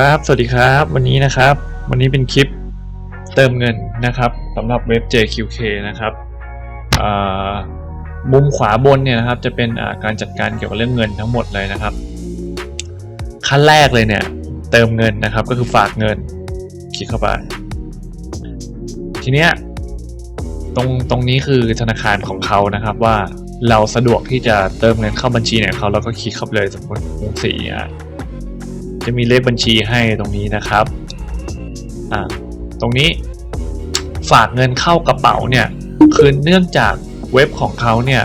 ครับ สวัสดีครับ วันนี้นะครับ วันนี้เป็นคลิปเติมเงินนะครับสำหรับเว็บ JQK นะครับมุมขวาบนเนี่ยนะครับ จะเป็นการจัดการเกี่ยวกับเรื่องเงินทั้งหมดเลยนะครับ ขั้นแรกเลยเนี่ย เติมเงินนะครับ ก็คือฝากเงิน คลิกเข้าไป ทีเนี้ยตรงตรงนี้คือธนาคารของเขานะครับว่าเราสะดวกที่จะเติมเงินเข้าบัญชีไหนเขาเราก็คลิกเข้าไปเลยสมมติกรุงศรีอะ จะมีเลขบัญชีให้ตรงนี้นะครับอ่าตรงนี้ฝากเงินเข้ากระเป๋าเนี่ยคือเนื่องจากเว็บของเขาเนี่ย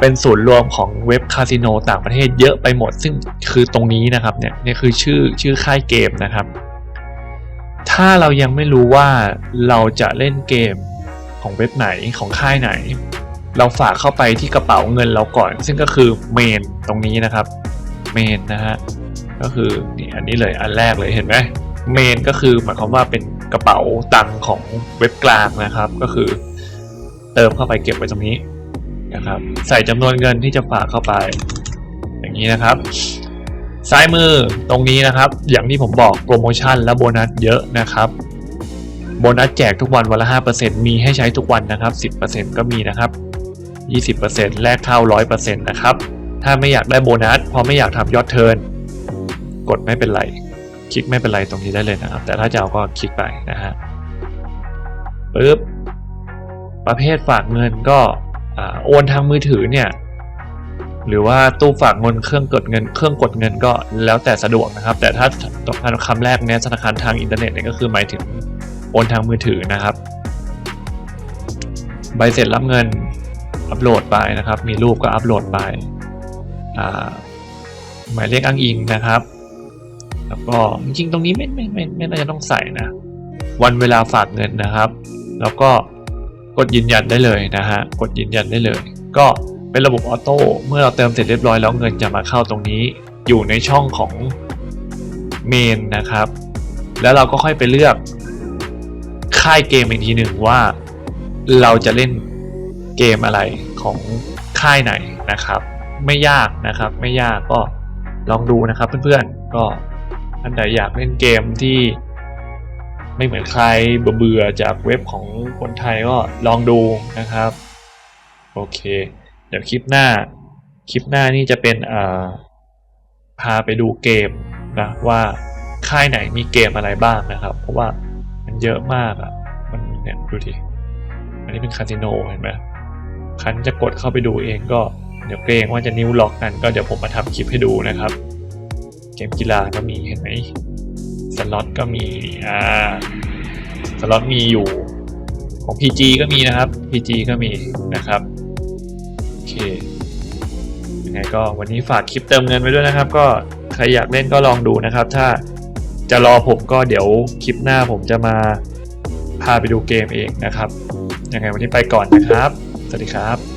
เป็นศูนย์รวมของเว็บคาสิโนต่างประเทศเยอะไปหมด ซึ่งคือตรงนี้นะครับเนี่ยเนี่ยคือชื่อชื่อค่ายเกมนะครับ ถ้าเรายังไม่รู้ว่าเราจะเล่นเกมของเว็บไหนของค่ายไหน เราฝากเข้าไปที่กระเป๋าเงินเราก่อน ซึ่งก็คือเมนตรงนี้นะครับเมนนะฮะ ก็คือนี่อันนี้เลยอันแรกเลยเห็นไหมเมนก็คือหมายความว่าเป็นกระเป๋าตังค์ของเว็บกลางนะครับ ก็คือ เติมเข้าไปเก็บไว้ตรงนี้นะครับ ใส่จำนวนเงินที่จะฝากเข้าไป อย่างนี้นะครับ ซ้ายมือตรงนี้นะครับ อย่างที่ผมบอกโปรโมชั่นและโบนัสเยอะนะครับโบนัสแจกทุกวันวันละ 5%มีให้ใช้ทุกวันนะครับ 10%ก็มีนะครับ 20%แลกเข้า 100%นะครับ ถ้าไม่อยากได้โบนัสพราะไม่อยากทำยอดเทิร์น กดไม่เป็นไร คลิกไม่เป็นไรตรงนี้ได้เลยนะครับ แต่ถ้าจะเอาก็คลิกไปนะฮะปึ๊บประเภทฝากเงินก็อโอนทางมือถือเนี่ยหรือว่าตู้ฝากเงินเครื่องกดเงินเครื่องกดเงินก็แล้วแต่สะดวกนะครับ แต่ถ้าตองคำแรกเนี่ยธนาคารทางอินเทอร์เน็ตเนี่ยก็คือหมายถึงโอนทางมือถือนะครับ ใบเสร็จรับเงินอัปโหลดไปนะครับ มีรูปก็อัปโหลดไปหมายเลขอ้างอิงนะครับ แล้วก็จริงๆตรงนี้ไม่ไม่ไม่ไม่น่าจะต้องใส่นะ วันเวลาฝากเงินนะครับ แล้วก็กดยืนยันได้เลยนะฮะกดยืนยันได้เลย ก็เป็นระบบออโต้เมื่อเราเติมเสร็จเรียบร้อยแล้วเงินจะมาเข้าตรงนี้ อยู่ในช่องของเมนนะครับ แล้วเราก็ค่อยไปเลือก ค่ายเกมอีกทีหนึ่งว่า เราจะเล่นเกมอะไรของค่ายไหนนะครับ ไม่ยากนะครับ ไม่ยากก็ลองดูนะครับเพื่อนๆก็ ท่านใดอยากเล่นเกมที่ไม่เหมือนใครเบื่อจากเว็บของคนไทยก็ลองดูนะครับ โอเค เดี๋ยวคลิปหน้า คลิปหน้านี่จะเป็นอ่าพาไปดูเกมนะว่าค่ายไหนมีเกมอะไรบ้างนะครับ เพราะว่ามันเยอะมากอะ่ะ มันเนี่ยดูดิอันนี้เป็นคาสิโนเห็นไหมคันจะกดเข้าไปดูเองก็เดี๋ยวเกรงว่าจะนิ้วล็อกกันก็เดี๋ยวผมมาทำคลิปให้ดูนะครับ เกมกีฬาก็มีเห็นไหมสล็อตก็มีอ่าสล็อตมีอยู่ของ PG ก็มีนะครับ PG ก็มีนะครับโอเคยังไงก็วันนี้ฝากคลิปเติมเงินไว้ด้วยนะครับ ก็ใครอยากเล่นก็ลองดูนะครับ ถ้าจะรอผมก็เดี๋ยวคลิปหน้าผมจะมาพาไปดูเกมเองนะครับยังไงวันนี้ไปก่อนนะครับ สวัสดีครับ